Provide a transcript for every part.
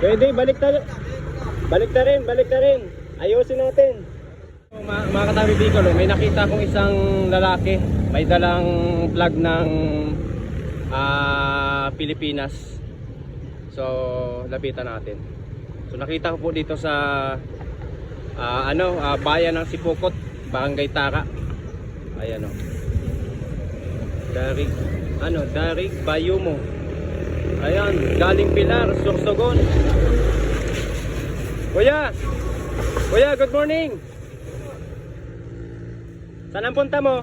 Pwede, balik na Balik na rin, balik na rin. Ayusin natin. Mga, mga katabi Bicol, oh, may nakita akong isang lalaki. May dalang flag ng ah, Pilipinas. So, lapitan natin. So, nakita ko po dito sa ah, ano, ah, bayan ng Sipukot, Barangay Tara. Ayan oh. Darig, ano, Darig Bayumo. Ayan, galing Pilar, Sorsogon. Kuya! Kuya, good morning! Saan ang punta mo?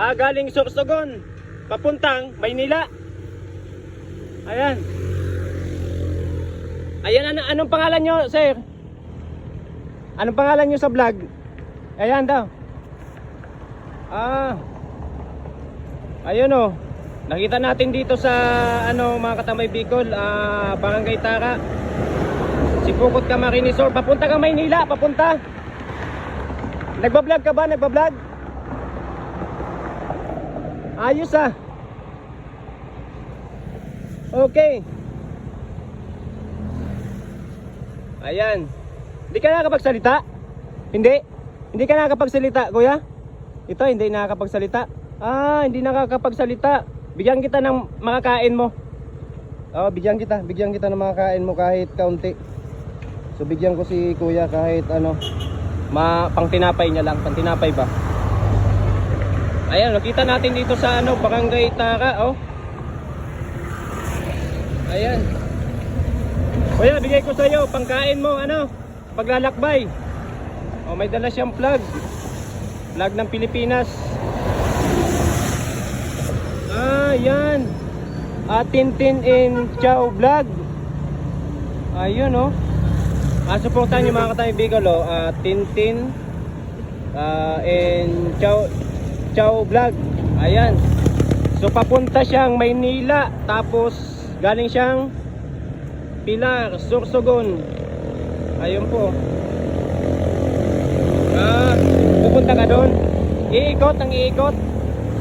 Ah, galing Sorsogon. Papuntang Maynila. Ayan. Ayan, ano, anong pangalan nyo, sir? Anong pangalan nyo sa vlog? Ayan daw. Ah. Ayun oh. Nakita natin dito sa ano mga katamay Bicol, ah, Barangay Tara. Sipukot Camarines Sur. Papunta ka Maynila, papunta. Nagba-vlog ka ba? Nagba-vlog? Ayos ah. Okay. Ayan. Hindi ka nakakapagsalita? Hindi? Hindi ka nakakapagsalita, kuya? Ito, hindi nakakapagsalita. Ah, hindi nakakapagsalita. Bigyan kita ng makakain mo. Oh, bigyan kita. Bigyan kita ng makakain mo kahit kaunti. So bigyan ko si kuya kahit ano, ma pang tinapay niya lang, pang tinapay ba? Ayan, nakita natin dito sa ano, Barangay Tara, oh. Ayan. Kuya, bigay ko sa iyo pangkain mo, ano, paglalakbay. Oh, may dala siyang flag. Flag ng Pilipinas. Ah, yan. Ah, Tintin in Chow Vlog. Ayun, oh. Ah, supportan niyo mga katay Bicol, oh. Ah, Tintin ah, in Chow Chow Vlog. Ayan. So papunta siyang Maynila tapos galing siyang Pilar, Sorsogon. Ayun po. Ah, pupunta ka doon. Iikot ang iikot.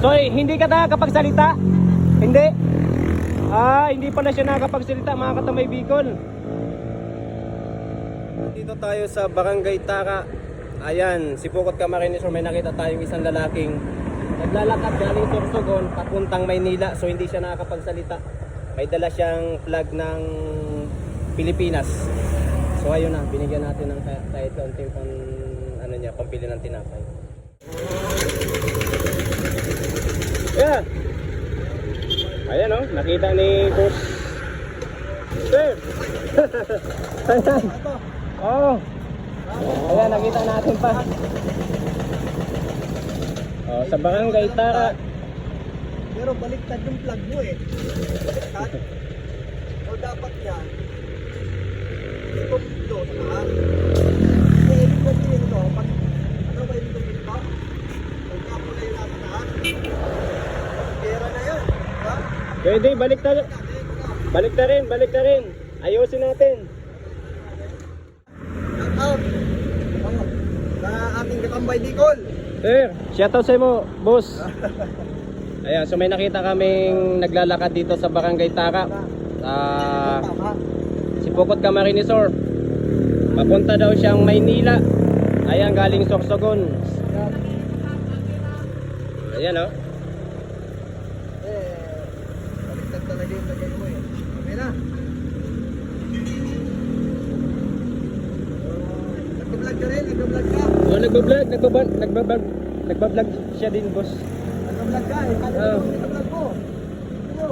So hindi ka nakakapagsalita? Hindi. Ah, hindi pala siya nakakapagsalita mga katamay Bicol. Dito tayo sa Barangay Tara. Ayan, si Pukot Camarines Sur, may nakita tayong isang lalaking naglalakad galing Sorsogon papuntang Maynila so hindi siya nakakapagsalita. May dala siyang flag ng Pilipinas. So ayun na, binigyan natin ng kahit- kahit kaunting pang ano niya, pambili ng tinapay. Yeah. Ayan oh, nakita ni Boss. Sir. Ayan. Oh. Ayan, nakita natin pa. Oh, sa Barangay Tara. Pero baliktad yung plug mo eh. Baliktad. o dapat yan. Ito dito sa taas. Kaya ibig sabihin ito, pag ano ba ibig sabihin ito? Pag kapulay na sa taas. Pera na yan. Ha? Pwede, balik na. Balik na rin, balik na rin. Ayusin natin. Shout out. Sa ating katambay Dicol. Sir, shoutout sa mo, boss. Ayan, so may nakita kaming naglalakad dito sa Barangay Tara. Tama. si Pukot Camarines Sur. Papunta daw siyang Maynila. Ayan, galing Sorsogon. Ayan oh. Eh, baliktad talaga yung lagay mo eh. Okay na. Oh, Nagpa-vlog ka rin, nagpa-vlog ka. Oh, nagbablog, nagbablog, nagbablog, nagbablog siya din, boss. Nagpa-vlog ka, eh. Kala Ah. mo, nagpa-vlog mo. Ano?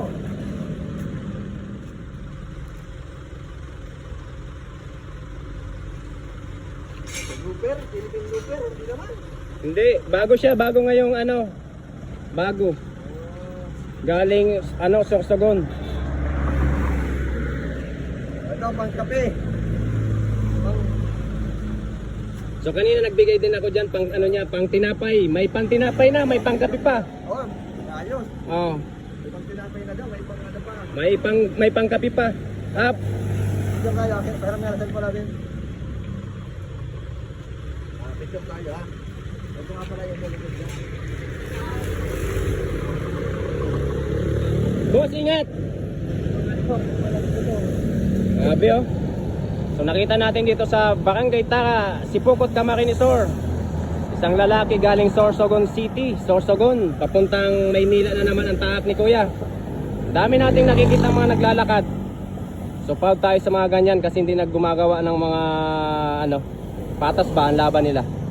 Looper, Philippine Looper, hindi naman. Hindi, bago siya, bago ngayong ano, bago. Galing, ano, Sorsogon. Ito, pang kape. Pang, So kanina nagbigay din ako diyan pang ano niya, pang tinapay. May pang tinapay na, may pang kape pa. oh, ayos. Oh, May pang tinapay na daw, may pang ano pa. may pang may pang kape pa. Up. Tayo, okay? Pero meron din pala din. Ah, picture tayo ha. Ito nga pala yung niya. Boss, ingat. Motor. Grabe oh. So nakita natin dito sa Barangay Tara, Sipukot Camarinesor. Isang lalaki galing Sorsogon City, Sorsogon, papuntang Maynila na naman ang taak ni Kuya. Dami nating nakikita mga naglalakad. So proud tayo sa mga ganyan kasi hindi naggumagawa ng mga ano, patas ba ang laban nila.